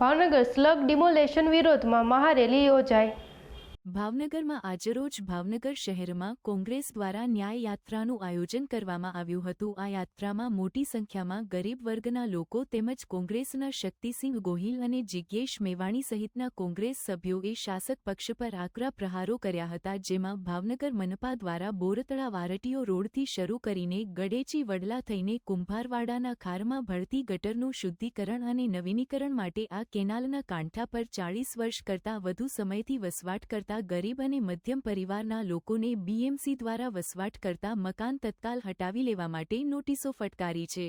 Bhavnagar સ્લગ demolition વિરોધમાં મહારેલી યોજાઈ. ભાવનગરમાં આજરોજ ભાવનગર શહેરમાં કોંગ્રેસ દ્વારા ન્યાય યાત્રાનું આયોજન કરવામાં આવ્યું હતું. આ યાત્રામાં મોટી સંખ્યામાં ગરીબ વર્ગના લોકો તેમજ કોંગ્રેસના શક્તિસિંહ ગોહિલ અને જિજ્ઞેશ મેવાણી સહિતના કોંગ્રેસ સભ્યોએ શાસક પક્ષ પર આકરા પ્રહારો કર્યા હતા, જેમાં ભાવનગર મનપા દ્વારા બોરતળા વારટીઓ રોડથી શરૂ કરીને ગડેચી વડલા થઈને કુંભારવાડાના ખારમાં ભળતી ગટરનું શુદ્ધિકરણ અને નવીનીકરણ માટે આ કેનાલના કાંઠા પર ચાળીસ વર્ષ કરતાં વધુ સમયથી વસવાટ કરતા ગરીબ અને મધ્યમ પરિવારના લોકોને બીએમસી દ્વારા વસવાટ કરતા મકાન તત્કાલ હટાવી લેવા માટે નોટિસો ફટકારી છે.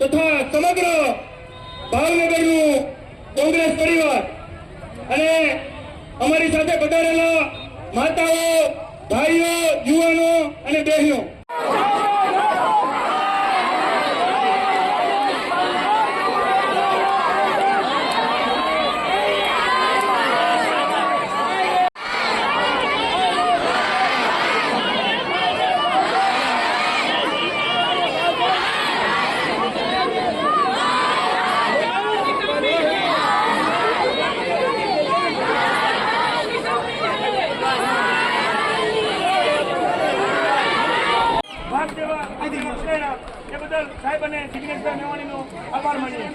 તથા સમગ્ર ભાવનગરનું કોંગ્રેસ પરિવાર અને અમારી સાથે પધારેલા માતાઓ ભાઈઓ યુવાનો અને બહેનો. ભાગ દેવા એ બદલ સાહેબ અને જિગ્નેશભાઈ મેવાણીનો આભાર માનીએ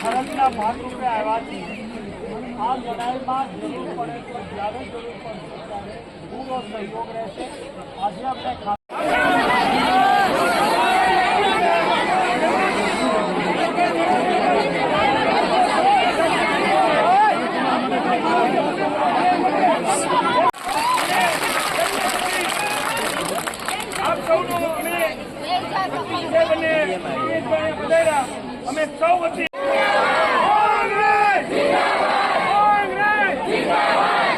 ફરજના ભાગરૂપે આવ્યા આ લડાઈમાં જરૂર પડે જરૂર પડશે ત્યારે પૂરો સહયોગ રહેશે. આજે આપણે ખાસ આપ સૌનો અમે સાહેબ અને જિગ્નેશભાઈ પધાર્યા અમે સૌ વતી કોંગ્રેસ! કોંગ્રેસ!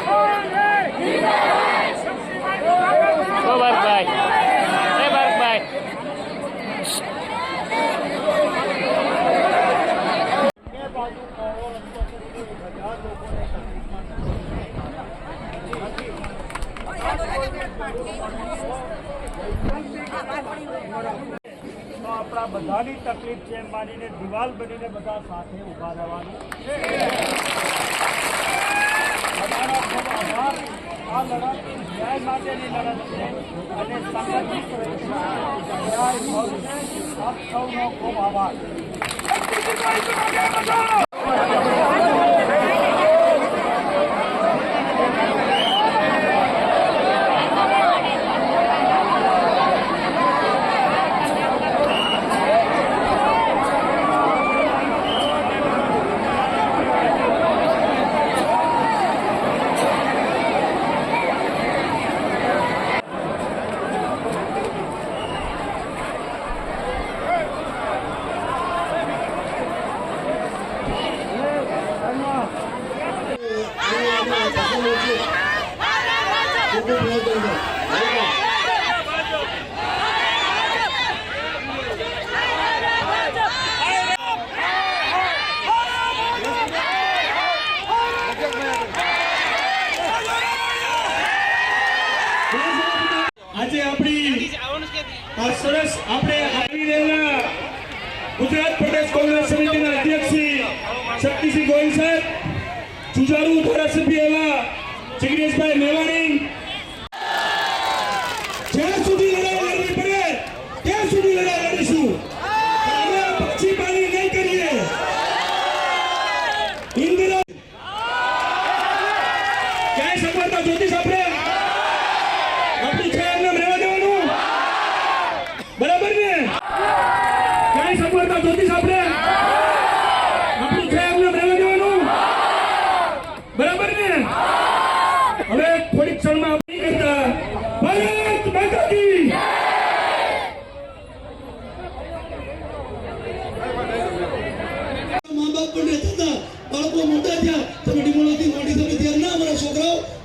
કોંગ્રેસ! ભારતભાઈ એ ભારતભાઈ બે બાજુ કરોડો અંતર હજાર લોકોને તકલીફમાં તો આપણા બધાની તકલીફ છે માનીને દિવાલ બનીને બધા સાથે ઊભા રહેવાનું. આ લડત ન્યાય માટેની લડત છે અને સંગઠિત ન્યાય આપ સૌનો ખૂબ આભાર. આજે આપણી આ સરસ આપણે આવી રહેલા ગુજરાત પ્રદેશ કોંગ્રેસ સમિતિના અધ્યક્ષ શ્રી શક્તિસિંહ ગોહિલ સાહેબ. જુજારુ ધારાસભ્ય એવા જિગ્નેશભાઈ મેવાણી. જ્યાં સુધી લડાઈ લડવી પડે ત્યાં સુધી લડાઈ લડીશું.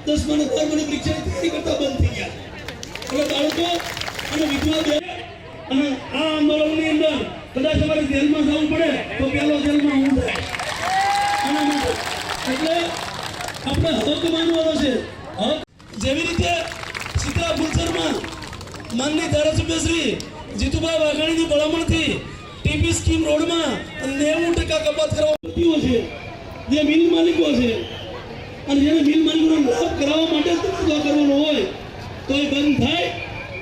દસમાં અગિયારમાં પરીક્ષાની તૈયારી કરતા બંધ થઈ ગયા. એટલે બાળકો અને વિધવા બે અને આ આંદોલનની અંદર કદાચ તમારે જેલમાં જવું પડે, તો પહેલો જેલમાં હું થાય. એટલે આપણે હક માનવાનો છે. હક જેવી રીતે શીતળા ગુલસરમાં માનની ધારાસભ્ય શ્રી જીતુભાઈ વાઘાણીની ભલામણથી ટીપી સ્કીમ રોડમાં નેવું ટકા કપાત કરવા છે, જે મિલ માલિકો છે અને જેને માલિકોનો લાભ કરાવવા માટે જ કરવાનો હોય તો એ બંધ થાય.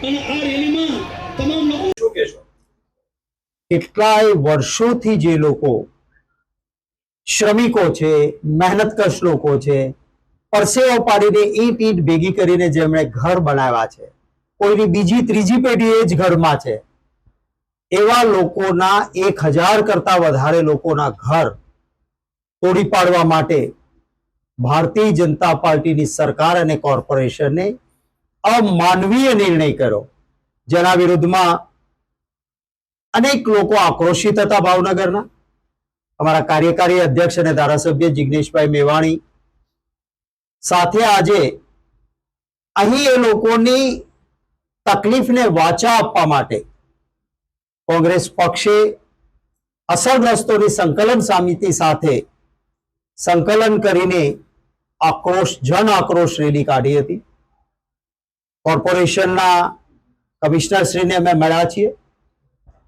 અને આ રેલીમાં તમામ લોકો કેટલાય વર્ષોથી જે લોકો શ્રમિકો છે મહેનતકશ લોકો છે પરસેવો પાડીને ઈંટ ઈંટ ભેગી કરીને જેમણે ઘર બનાવ્યા છે કોઈની બીજી ત્રીજી પેઢી એ જ ઘરમાં છે એવા લોકોના એક હજાર કરતા વધારે લોકોના ઘર તોડી પાડવા માટે ભારતીય જનતા પાર્ટીની સરકાર અને કોર્પોરેશને અમાનવીય નિર્ણય કર્યો. જેના વિરુદ્ધમાં અનેક લોકો આક્રોશિત હતા ભાવનગરના. અમારા કાર્યકારી અધ્યક્ષ અને ધારાસભ્ય જિગ્નેશભાઈ મેવાણી સાથે આજે અહીં એ લોકોની તકલીફને વાચા આપવા માટે કોંગ્રેસ પક્ષે અસરગ્રસ્તોની સંકલન સમિતિ સાથે સંકલન કરીને આક્રોશ, જન આક્રોશ રેલી કાઢી હતી. કોર્પોરેશનના કમિશનરશ્રીને અમે મળ્યા છીએ.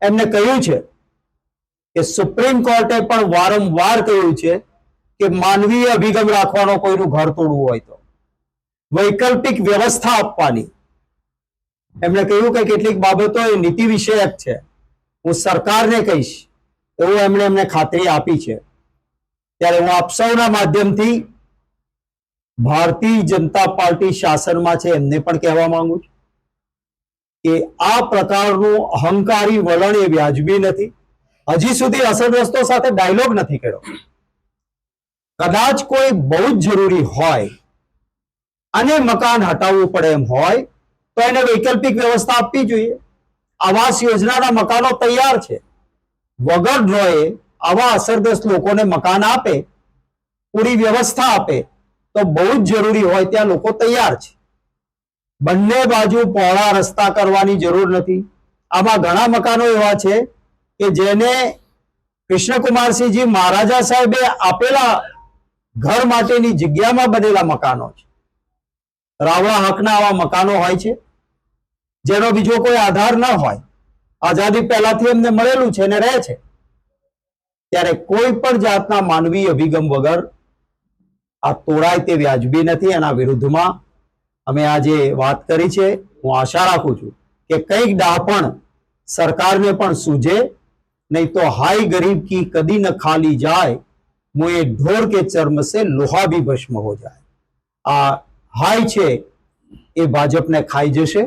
એમને કહ્યું છે કે સુપ્રીમ કોર્ટે પણ વારંવાર કહ્યું છે કે માનવીય અભિગમ રાખવાનો કોઈનું ઘર તોડવું હોય તો. વૈકલ્પિક વ્યવસ્થા આપવાની. એમણે કહ્યું કે કેટલીક બાબતો એ નીતિ વિષયક છે. હું સરકારને કહીશ. એવું એમણે એમને ખાતરી આપી છે. ત્યારે હું આપ સૌના માધ્યમથી ભારતીય જનતા પાર્ટી શાસનમાં છે, એમને પણ કહેવા માંગુ છું કે આ પ્રકારનું અહંકારી વલણ એ વ્યાજબી નથી. હજી સુધી અસરગ્રસ્તો સાથે ડાયલોગ નથી કર્યો. કદાચ કોઈ બહુ જ જરૂરી હોય અને મકાન હટાવવું પડે એમ હોય, તો એને વૈકલ્પિક વ્યવસ્થા આપવી જોઈએ. આવાસ યોજનાના મકાનો તૈયાર છે. વગર ડ્રોએ આવા અસરગ્રસ્ત લોકોને મકાન આપે, પૂરી વ્યવસ્થા આપે તો બહુ જ જરૂરી હોય ત્યાં લોકો તૈયાર છે. બંને બાજુ પહોળા રસ્તા કરવાની જરૂર નથી. આમાં ઘણા મકાનો એવા છે કે જેને કૃષ્ણકુમારસિંહજી મહારાજા સાહેબે આપેલા ઘર માટેની જગ્યામાં બનેલા મકાનો છે. રાવણા હકના આવા મકાનો હોય છે. જેનો બીજો કોઈ આધાર ન હોય. આઝાદી પહેલાથી એમને મળેલું છે અને રહે છે. ત્યારે કોઈ પણ જાતના માનવી અભિગમ વગર આ તોડાય તે વ્યાજબી નથી, એના વિરુદ્ધમાં અમે આજે વાત કરી છે. હું આશા રાખું છું કે કંઈક ડાપણ સરકારને પણ સૂજે, નહીં તો હાય ગરીબ કી કદી ન ખાલી જાય મુએ ઢોર કે ચર્મ સે લોહા ભી ભસ્મ હો જાય. આ હાય છે એ ભાજપને ખાઈ જશે.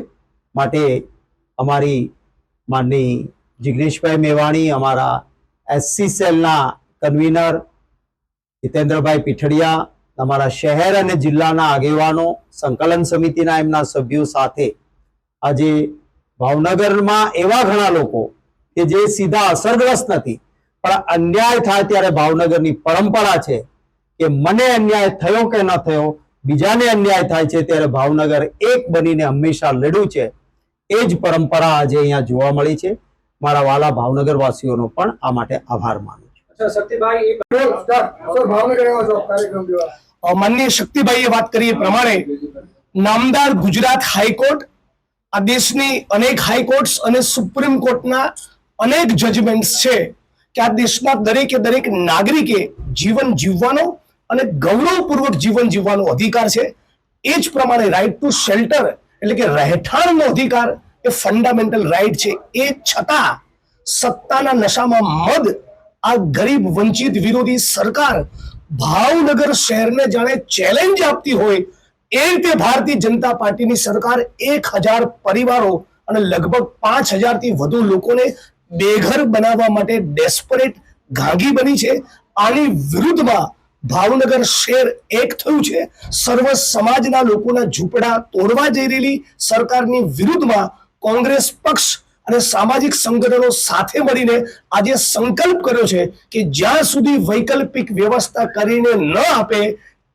માટે અમારી માનની જિગ્નેશભાઈ મેવાણી, અમારા એસસી સેલના કન્વીનર હિતેન્દ્રભાઈ પીઠડિયા અમારા શહેર અને જિલ્લાના આગેવાનો સંકલન સમિતિના એમના સભ્યો સાથે આજે ભાવનગરમાં એવા ઘણા લોકો કે જે સીધા અસરગ્રસ્ત નથી પણ અન્યાય થાય ત્યારે ભાવનગરની પરંપરા છે કે મને અન્યાય થયો કે ન થયો બીજાને અન્યાય થાય છે ત્યારે ભાવનગર એક બનીને હંમેશા લડ્યું છે. એ જ પરંપરા આજે અહીંયા જોવા મળી છે. મારા વાલા ભાવનગર વાસીઓનો પણ આ માટે આભાર માનું છું. અ, માનનીય શક્તિભાઈએ વાત કરી એ પ્રમાણે નામદાર ગુજરાત હાઈકોર્ટ, આ દેશની અનેક હાઈકોર્ટ્સ અને સુપ્રીમ કોર્ટના અનેક જજમેન્ટ્સ છે કે આ દેશના દરેકે દરેક નાગરિકે જીવન જીવવાનો અને ગૌરવપૂર્વક જીવન જીવવાનો અધિકાર છે. એ જ પ્રમાણે રાઇટ ટુ શેલ્ટર એટલે કે રહેઠાણનો અધિકાર એ ફંડામેન્ટલ રાઇટ છે. એ છતાં સત્તાના નશામાં મદ આ ગરીબ વંચિત વિરોધી સરકાર ભાવનગર શહેરને જાણે ચેલેન્જ આપતી હોય એ રીતે ભારતીય જનતા પાર્ટીની સરકાર એક હજાર પરિવારો અને લગભગ પાંચ હજારથી વધુ લોકોને બેઘર બનાવવા માટે ડેસ્પરેટ ઘાઘી બની છે. આની વિરુદ્ધમાં ભાવનગર શહેર એક થયું છે. સર્વ સમાજના લોકોના ઝૂંપડા તોડવા જઈ રહેલી સરકારની વિરુદ્ધમાં કોંગ્રેસ પક્ષ અને સામાજિક સંગઠનો સાથે મળીને આજે સંકલ્પ કર્યો છે કે જ્યાં સુધી વૈકલ્પિક વ્યવસ્થા કરીને ન આપે,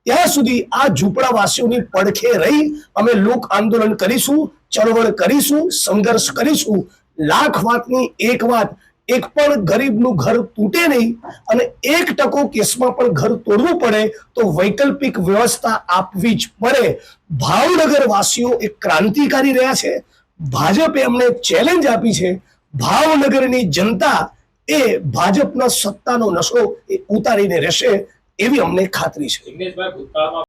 ત્યાં સુધી આ ઝૂંપડાવાસીઓની પડખે રહી અમે લોક આંદોલન કરીશું, ચળવળ કરીશું, સંઘર્ષ કરીશું. લાખ વાતની એક વાત, એક પણ ગરીબનું ઘર તૂટે નહીં અને એક ટકો કેસમાં પણ ઘર તોડવું પડે તો વૈકલ્પિક વ્યવસ્થા આપવી જ પડે. ભાવનગર વાસીઓ એક ક્રાંતિકારી રહ્યા છે. ભાજપે અમને ચેલેન્જ આપી છે. ભાવનગરની જનતા એ ભાજપના સત્તાનો નશો એ ઉતારીને રહેશે એવી અમને ખાતરી છે.